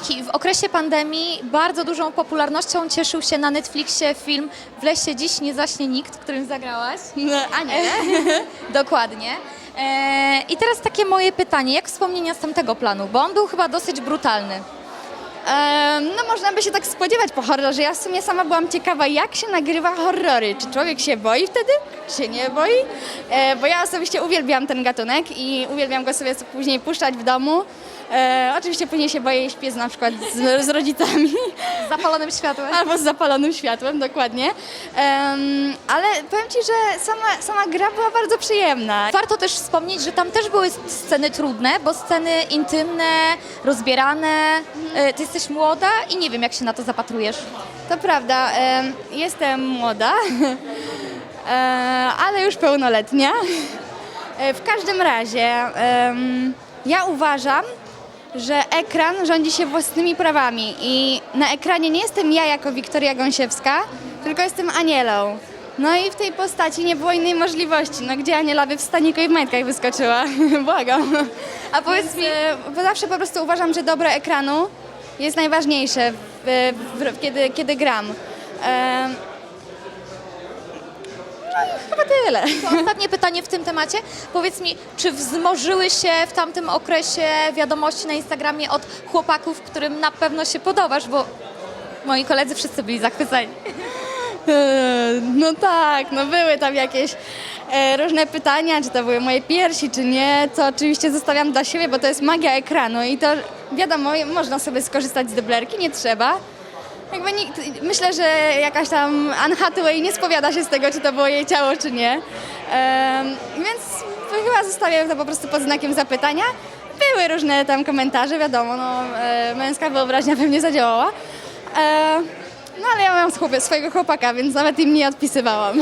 Wiki, w okresie pandemii bardzo dużą popularnością cieszył się na Netflixie film W lesie dziś nie zaśnie nikt, którym zagrałaś. No, a nie. Dokładnie. E, I teraz takie moje pytanie, jak wspomnienia z tamtego planu, bo on był chyba dosyć brutalny. No można by się tak spodziewać po horrorze. Ja w sumie sama byłam ciekawa, jak się nagrywa horrory. Czy człowiek się boi wtedy? Czy się nie boi? E, bo ja osobiście uwielbiam ten gatunek i uwielbiam go sobie później puszczać w domu. E, oczywiście później się boję i śpię z, na przykład z, z rodzicami Z zapalonym światłem. albo z zapalonym światłem, dokładnie. Ale powiem Ci, że sama, sama gra była bardzo przyjemna. Warto też wspomnieć, że tam też były sceny trudne, bo sceny intymne, rozbierane. E, Ty jesteś młoda i nie wiem, jak się na to zapatrujesz. To prawda, em, jestem młoda, e, ale już pełnoletnia. E, W każdym razie em, ja uważam, że ekran rządzi się własnymi prawami i na ekranie nie jestem ja jako Wiktoria Gąsiewska, tylko jestem Anielą. No i w tej postaci nie było innej możliwości. No gdzie Aniela by w staniku i w majtkach wyskoczyła? Błagam. A powiedz mi, E, bo zawsze po prostu uważam, że dobro ekranu jest najważniejsze, w, w, kiedy, kiedy gram. E, no i chyba tyle. to ostatnie pytanie w tym temacie. Powiedz mi, czy wzmożyły się w tamtym okresie wiadomości na Instagramie od chłopaków, którym na pewno się podobasz, bo moi koledzy wszyscy byli zachwyceni. E, No tak, no były tam jakieś e, różne pytania, czy to były moje piersi, czy nie, co oczywiście zostawiam dla siebie, bo to jest magia ekranu i to wiadomo, można sobie skorzystać z dublerki, nie trzeba. Jakby nikt, myślę, że jakaś tam Anne Hathaway nie spowiada się z tego, czy to było jej ciało, czy nie. Więc chyba zostawiam to po prostu pod znakiem zapytania. Były różne tam komentarze, wiadomo, no, e, męska wyobraźnia pewnie zadziałała. E, no ale ja mam chłopie, swojego chłopaka, więc nawet im nie odpisywałam.